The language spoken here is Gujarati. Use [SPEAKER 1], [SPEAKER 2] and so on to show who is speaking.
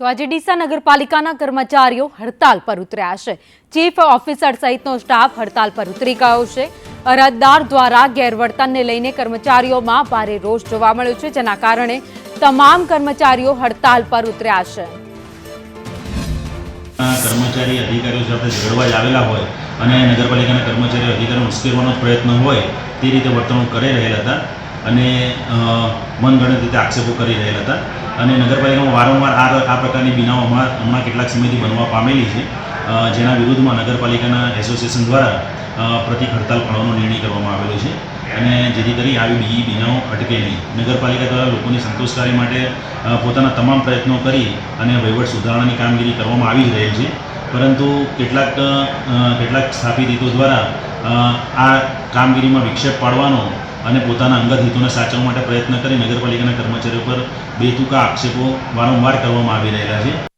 [SPEAKER 1] તો આજે ડીસા નગરપાલિકાના કર્મચારીઓ હડતાલ પર ઉતર્યા છે. ચીફ ઓફિસર સહિતનો સ્ટાફ હડતાલ પર ઉતરી ગયો છે. અરજદાર દ્વારા ગેરવર્તનને લઈને કર્મચારીઓમાં ભારે રોષ જોવા મળ્યો છે, જેના કારણે તમામ કર્મચારીઓ હડતાલ પર ઉતર્યા છે.
[SPEAKER 2] કર્મચારી અધિકારીઓ સાથે ઝઘડવા આવેલા હોય અને નગરપાલિકાના કર્મચારીઓ અધિકારીઓ ઉશ્કેરવાનો પ્રયત્ન હોય, તે રીતે વર્તણૂક કરી રહેલા હતા અને મનગણત રીતે આક્ષેપો કરી રહેલા હતા. અને નગરપાલિકામાં વારંવાર આ આ પ્રકારની બિનાઓ હમણાં હમણાં કેટલાક સમયથી બનવા પામેલી છે. જેના વિરુદ્ધમાં નગરપાલિકાના એસોસિએશન દ્વારા પ્રતિક હડતાલ પાડવાનો નિર્ણય કરવામાં આવેલો છે. અને જેથી કરી આવી બીજી બીનાઓ અટકે નહીં. નગરપાલિકા દ્વારા લોકોની સંતોષકારી માટે પોતાના તમામ પ્રયત્નો કરી અને વહીવટ સુધારણાની કામગીરી કરવામાં આવી જ રહેલ છે. પરંતુ કેટલાક કેટલાક સ્થાપિત હિતો દ્વારા આ કામગીરીમાં વિક્ષેપ પાડવાનો અને પોતાના અંગત હિતોને સાચવવા માટે પ્રયત્ન કરી નગરપાલિકાના કર્મચારીઓ પર બેતુકા આક્ષેપો વારંવાર કરવામાં આવી રહેલા છે.